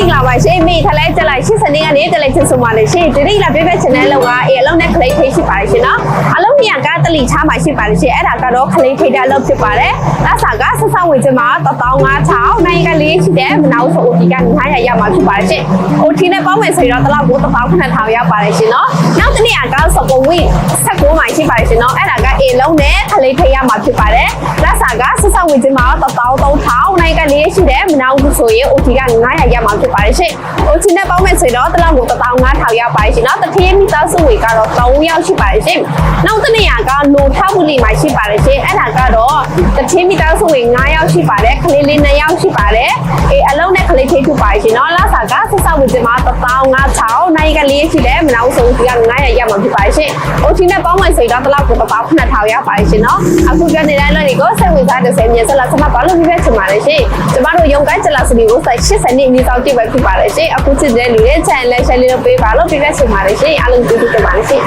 င်္ဂလာပါရှင်မိထလဲကြက်လိုက်ရှစ်စနေကနေတက်လိုက်ချင်ဆိုပါလေရှင်ဒီနေ့လာပြပြချင်တဲ့လောကအေးအလုံးနဲ့ခလေးထိတ်ရှိပါလေရှင်နော်အလုံးမြကတလီချမှာရှိပါလေရှင်အဲ့ဒါကတော့ခလေးထိတ်တဲ့အလုပ်ဖြစ်ပါတယ်လက်စာကဆက်ဆောက်ဝင်ချင်မှာ15000နိုင်ကလေးရှိတဲ့မနောက်ဆို OT က900ရမှာဖြစ်ပါလေရှင် OT နဲ့ပေါင်းမယ်ဆိုရင်တော့တစ်လောက်ကို19000ရပါလေရှင်နော်နောက်တစ်နေ့ကစကုံဝိ16မိုင်ရှိပါလေရှင်နော်အဲ့ဒါကအေးလုံးနဲ့ခလေးထိတ်ရမှာဖြစ်ပါတယ်လက်စာက ဆက်ဆောက်ဝင်ချင်မှာ13000နိုင်ကလေးရှိတဲ့မနောက်ဆိုရင် OT က900ရမှာဖြစ်ပါတယ်ရှင် OT နဲ့ပေါင်းမယ်ဆိုရင်တော့တစ်လောက်ကို15000ရပါတယ်ရှင်နော်တတိယမိသားစုဝေကတော့3ယောက်ရှိပါတယ်ရှင်နောက်တစ်နေရာကနိုထောက်ဘူးလီမှာရှိပါတယ်ရှင်အဲ့ဒါကတော့တတိယမိသားစုဝေ9ယောက်ရှိပါတယ်ခလေးလေး2ယောက်ရှိပါတယ်အေးအလုံးနဲ့ ခလေးထိပ်ထူပါတယ်ရှင်နော်လာစာကဆက်ဆောက်ဝင်ချင်မှာ15000နိုင်ကလေးရှိတယ်မနောက်ဆို OT က900ရမှာဖြစ်ပါတယ်ရှင် OT နဲ့ပေါင်းမယ်ဆိုရင်တော့တစ်လောက်ကို19000ရပါတယ်ရှင်နော်အခုပြောနေတဲ့အလုပ်တွေကိုစိတ်ဝင်စားတဲ့ဆယ်မြေဆက်လာဆက်မပါလို့ပြပြချင်ပါတယ်ရှင်ကျမတို့ရုံကိုင်းကျလာစနီကိုဆက်80နှစ်နီးဆောင်ကြည့်ပဲဖြစ်ပါတယ်ရှင်အခုချစ်တဲ့လူတွေ channel လေး share လေးလုပ်ပေးပါလို့ပြပြချင်ပါတယ်ရှင်အားလုံးကျေးဇူးတင်ပါတယ်ရှင်